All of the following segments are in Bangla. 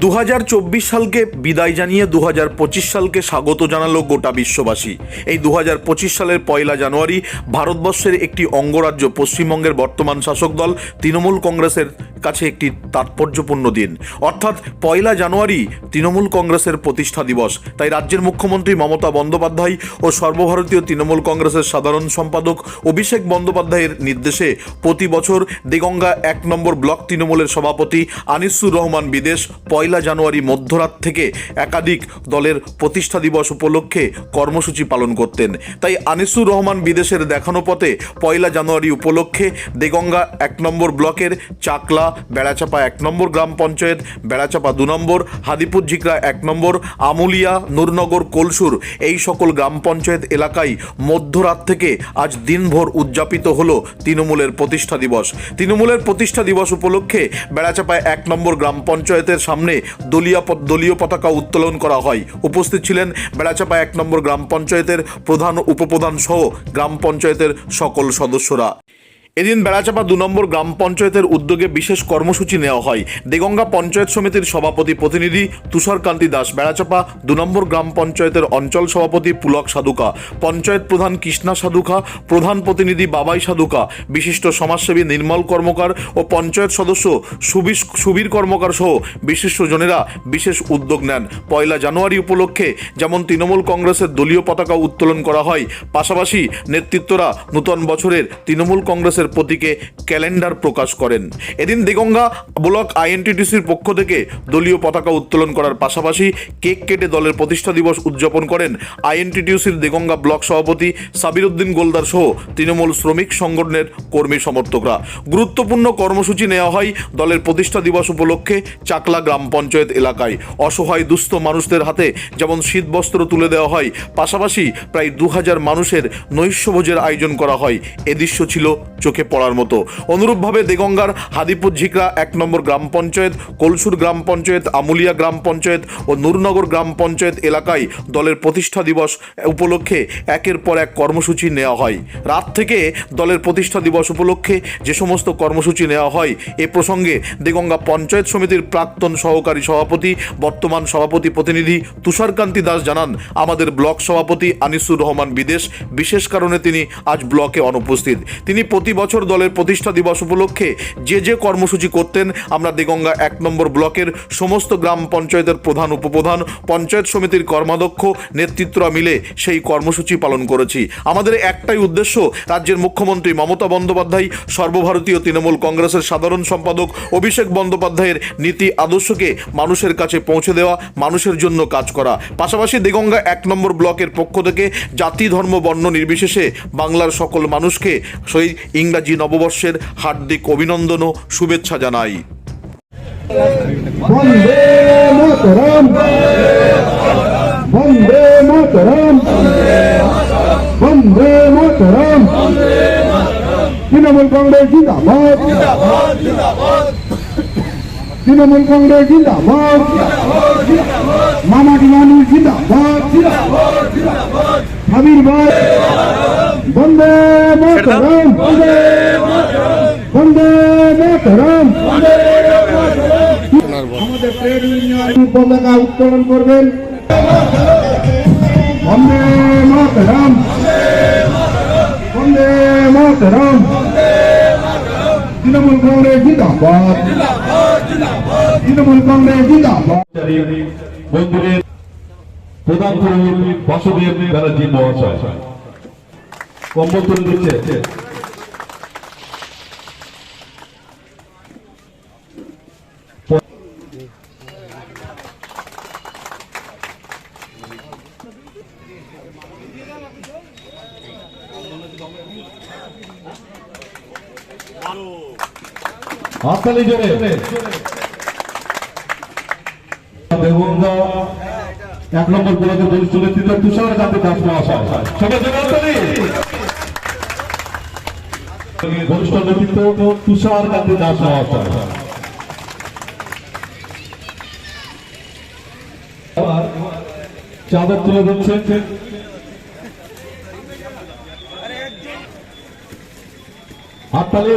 দু হাজার চব্বিশ সালকে বিদায় জানিয়ে দু হাজার পঁচিশ সালকে স্বাগত জানালো গোটা বিশ্ববাসী। এই দু হাজার পঁচিশ সালের পয়লা জানুয়ারি ভারতবর্ষের একটি অঙ্গরাজ্য, পশ্চিমবঙ্গের বর্তমান শাসক দল, তৃণমূল কংগ্রেসের কাছে একটি তাৎপর্যপূর্ণ দিন। অর্থাৎ পয়লা জানুয়ারি তৃণমূল কংগ্রেসের প্রতিষ্ঠা দিবস। তাই রাজ্যের মুখ্যমন্ত্রী মমতা বন্দ্যোপাধ্যায় ও সর্বভারতীয় তৃণমূল কংগ্রেসের সাধারণ সম্পাদক অভিষেক বন্দ্যোপাধ্যায়ের নির্দেশে প্রতি বছর দেগঙ্গা এক নম্বর ব্লক তৃণমূলের সভাপতি আনিসুর রহমান বিদেশ পয়লা জানুয়ারি মধ্যরাত থেকে একাধিক দলের প্রতিষ্ঠা দিবস উপলক্ষে কর্মসূচি পালন করতেন। তাই আনিসুর রহমান বিদেশের দেখানো পথে পয়লা জানুয়ারি উপলক্ষে দেগঙ্গা এক নম্বর ব্লকের চাকলা, বেড়াচাপা এক নম্বর গ্রাম পঞ্চায়েত, বেড়াচাপা দু নম্বর, হাদিপুর ঝিকরা এক নম্বর, আমুলিয়া, নূরনগর, কলসুর এই সকল গ্রাম পঞ্চায়েত এলাকায় মধ্যরাত থেকে আজ দিনভর উদযাপিত হল তৃণমূলের প্রতিষ্ঠা দিবস। তৃণমূলের প্রতিষ্ঠা দিবস উপলক্ষে বেড়াচাপায় এক নম্বর গ্রাম পঞ্চায়েতের সামনে দলীয় প- দলীয় পতাকা উত্তোলন করা হয়। উপস্থিত ছিলেন বেড়াচাপা এক নম্বর গ্রাম পঞ্চায়েতের প্রধান উপপ্রধান সহ গ্রাম পঞ্চায়েতের সকল সদস্যরা। এদিন বেড়াচাপা দু নম্বর গ্রাম পঞ্চায়েতের উদ্যোগে বিশেষ কর্মসূচি নেওয়া হয়। দেগঙ্গা পঞ্চায়েত সমিতির সভাপতি প্রতিনিধি তুষারকান্তি দাস। বেড়াচাপা দু নম্বর গ্রাম পঞ্চায়েতের অঞ্চল সভাপতি পুলক সাধুকা। পঞ্চায়েত প্রধান কৃষ্ণা সাধুকা, প্রধান প্রতিনিধি বাবাই সাধুকা। বিশিষ্ট সমাজসেবী নির্মল কর্মকার ও পঞ্চায়েত সদস্য সুবিশ সুবীর কর্মকার সহ বিশিষ্টজনেরা বিশেষ উদ্যোগ নেন। পয়লা জানুয়ারি উপলক্ষে যেমন তৃণমূল কংগ্রেসের দলীয় পতাকা উত্তোলন করা হয়, পাশাপাশি নেতৃত্বরা নূতন বছরের তৃণমূল কংগ্রেসের প্রতীকে ক্যালেন্ডার প্রকাশ করেন। এদিন দেগঙ্গা ব্লক আইএনটিটিসির পক্ষ থেকে দলীয় পতাকা উত্তোলন করার পাশাপাশি কেক কেটে দলের প্রতিষ্ঠা দিবস উদযাপন করেন আইএনটিটিউসির দেগঙ্গা ব্লক সভাপতি সাবির উদ্দিন গোলদার সহ তৃণমূল শ্রমিক সংগঠনের কর্মী সমর্থকরা। গুরুত্বপূর্ণ কর্মসূচি নেওয়া হয় দলের প্রতিষ্ঠা দিবস উপলক্ষে চাকলা গ্রাম পঞ্চায়েত এলাকায়। অসহায় দুস্থ মানুষদের হাতে যেমন শীতবস্ত্র তুলে দেওয়া হয়, পাশাপাশি প্রায় দু হাজার মানুষের নৈশভোজের আয়োজন করা হয়। এ দৃশ্য ছিল চোখে। পড়ার মতো। অনুরূপভাবে দেগঙ্গার হাদিপুর ঝিকরা এক নম্বর গ্রাম পঞ্চায়েত, কলসুর গ্রাম পঞ্চায়েত, আমুলিয়া গ্রাম পঞ্চায়েত ও নূরনগর গ্রাম পঞ্চায়েত এলাকায় দলের প্রতিষ্ঠা দিবস উপলক্ষে একের পর এক কর্মসূচি নেওয়া হয়। রাত থেকে দলের প্রতিষ্ঠা দিবস উপলক্ষে যে সমস্ত কর্মসূচি নেওয়া হয়, এ প্রসঙ্গে দেগঙ্গা পঞ্চায়েত সমিতির প্রাক্তন সহকারী সভাপতি, বর্তমান সভাপতি প্রতিনিধি তুষারকান্তি দাস জানান, আমাদের ব্লক সভাপতি আনিসুর রহমান বিদেশ। বিশেষ কারণে তিনি আজ ব্লকে অনুপস্থিত। তিনি প্রতি বছর দলের প্রতিষ্ঠা দিবস উপলক্ষে যে যে কর্মসূচি করতেন, আমরা দেগঙ্গা এক নম্বর ব্লকের সমস্ত গ্রাম পঞ্চায়েতের প্রধান, উপপ্রধান, পঞ্চায়েত সমিতির কর্মাধ্যক্ষ নেতৃত্বরা মিলে সেই কর্মসূচি পালন করেছি। আমাদের একটাই উদ্দেশ্য, রাজ্যের মুখ্যমন্ত্রী মমতা বন্দ্যোপাধ্যায়, সর্বভারতীয় তৃণমূল কংগ্রেসের সাধারণ সম্পাদক অভিষেক বন্দ্যোপাধ্যায়ের নীতি আদর্শকে মানুষের কাছে পৌঁছে দেওয়া, মানুষের জন্য কাজ করা। পাশাপাশি দেগঙ্গা এক নম্বর ব্লকের পক্ষ থেকে জাতি, ধর্ম, বর্ণ নির্বিশেষে বাংলার সকল মানুষকে সেই ইংরাজি নববর্ষের হার্দিক অভিনন্দন ও শুভেচ্ছা জানাই। তৃণমূল কংগ্রেস জিন্দাবাদ। তৃণমূল কংগ্রেস জিন্দাবাদ। মামাটি মানুষ জিন্দাবাদ। হাবির ভাই। বন্দে মাতরম। বন্দে মাতরম। আমাদের ট্রেড ইউনিয়ন পতাকা উত্তোলন করবেন। বন্দে মাতরম। বন্দে মাতরম। তৃণমূল কংগ্রেস জিন্দাবাদ। তৃণমূল কংগ্রেস জিন্দাবাদ। মন্দিরের প্রধান পুরোহিত বাসুদেব ব্যানার্জি মহাশয়। কম্বল তুলে দিচ্ছে। হাততালি জোরে। এক নম্বর ব্লকের বরিষ্ঠ নেতৃত্ব তুষার কান্তি দাস মহাশয়। বরিষ্ঠ নেতৃত্ব তুষার কান্তি দাস মহাশয়। চাদর তুলে দিচ্ছে হাততালি।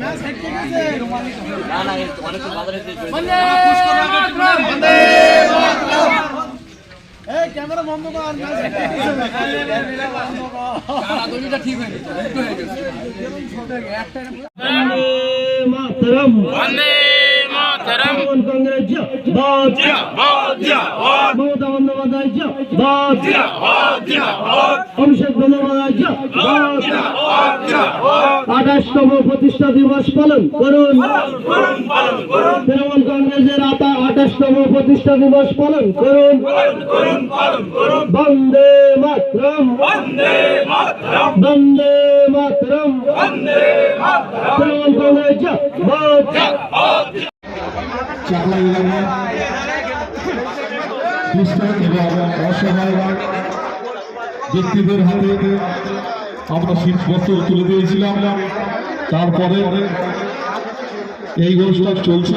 মাতরম। বন্দে মাতরম। বন্দে মাতরম। কংগ্রেস অভিষেক বন্দ্যোপাধ্যায় আঠাশতম প্রতিষ্ঠা দিবস পালন করুন। তৃণমূল কংগ্রেসের আতা আঠাশতম প্রতিষ্ঠা দিবস পালন করুন। বন্দে মাতরম। বন্দে মাতরম। তৃণমূল কংগ্রেস চাকলা এবং অসহায় ব্যক্তিদের হাতে আমরা শীতবস্ত্র তুলে দিয়েছিলাম। তারপরে এই অনুষ্ঠান চলছে।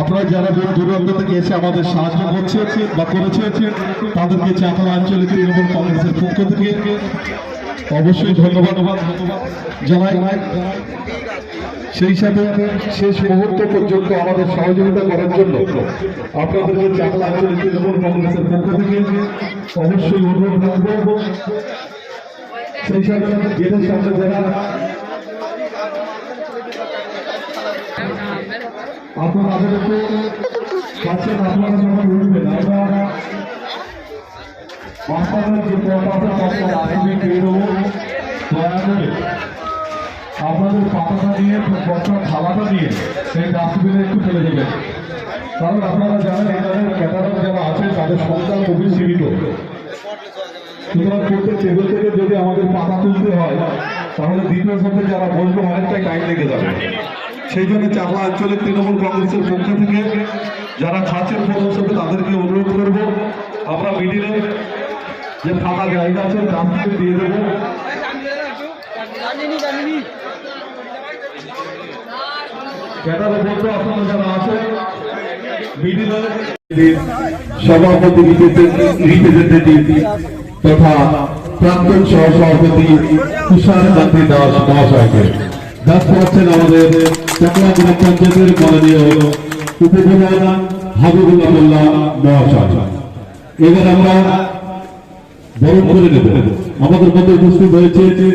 আপনারা যারা দূর দূরান্ত থেকে এসে আমাদের সাহায্য করছে বা করেছে তাদেরকে চাকলা আঞ্চলিক তৃণমূল কংগ্রেসের পক্ষ থেকে অবশ্যই ধন্যবাদ। জানাই, সেই সাথে শেষ মুহূর্ত পর্যন্ত আমাদের সহযোগিতা করার জন্য আপনাদেরকে চাকলা আঞ্চলিক তৃণমূল কংগ্রেসের পক্ষ থেকে অবশ্যই অনুরোধ সেই সাথে যারা আপনারা আমাদেরকে পাচ্ছেন আপনারা আমরা যে পথ পেয়ে দেবো দয়া করে আপনাদের পাতাটা নিয়ে বর্ষার খাওয়াটা নিয়ে সেই ডাস্টবিনে একটু ফেলে দেবেন। কারণ আপনারা জানেন, এখানে যারা আছে, তাদের সংখ্যা খুবই সীমিত। সুতরাং প্রত্যেক টেবিল থেকে যদি আমাদের পাতা তুলতে হয়, তাহলে দ্বিতীয় সাথে যারা বসবে, অনেকটাই টাইম লেগে যাবে। সেই জন্য চাকলা আঞ্চলিক তৃণমূল কংগ্রেসের পক্ষ থেকে যারা খাচ্ছেন সদস্যকে তাদেরকে অনুরোধ করব, আমরা মিডিলে যে ফাঁকা জায়গা আছে ডাস্টবিন দিয়ে দেবো। সভাপতি তথা প্রাক্তন সহসভাপতি তুষার কান্তি দাস মহাশয়কে। ব্যস্ত হচ্ছেন আমাদের চকলা গ্রাম পঞ্চায়েতের মাননীয় উপপ্রধান হাবিবুল্লাহ মোল্লা মহাশয়। এবার আমরা বরণ করে নেব। আমাদের মধ্যে উপস্থিত হয়েছে